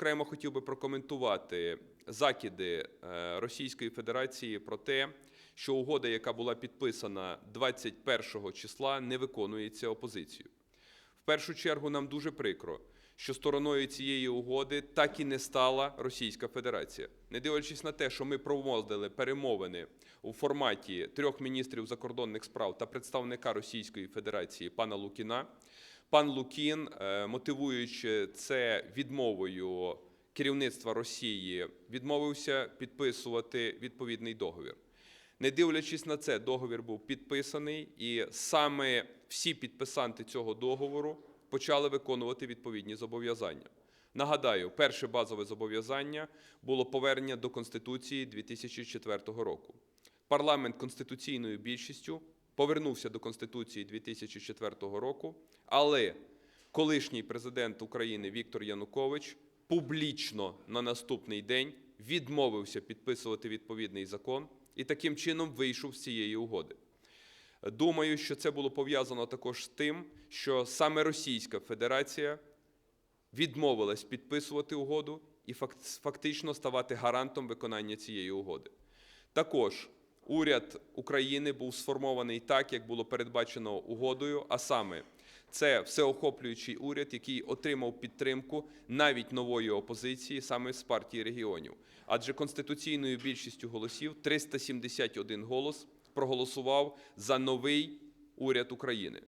окремо хотів би прокоментувати закиди е, Російської Федерації про те, що угода, яка була підписана 21 числа, не виконується опозицією. В першу чергу нам дуже прикро, що стороною цієї угоди так і не стала Російська Федерація. Не дивлячись на те, що ми проводили перемовини у форматі трьох міністрів закордонних справ та представника Російської Федерації пана Лукіна, пан Лукін, е, мотивуючи це відмовою керівництва Росії, відмовився підписувати відповідний договір. Не дивлячись на це, договір був підписаний, і саме всі підписанти цього договору почали виконувати відповідні зобов'язання. Нагадаю, перше базове зобов'язання було повернення до Конституції 2004 року. Парламент конституційною більшістю повернувся до Конституції 2004 року, але колишній президент України Віктор Янукович публічно на наступний день відмовився підписувати відповідний закон і таким чином вийшов з цієї угоди. Думаю, що це було пов'язано також з тим, що саме Російська Федерація відмовилась підписувати угоду і фактично ставати гарантом виконання цієї угоди. Також уряд України був сформований так, як було передбачено угодою, а саме це всеохоплюючий уряд, який отримав підтримку навіть нової опозиції саме з партії регіонів. Адже конституційною більшістю голосів 371 голос проголосував за новий уряд України.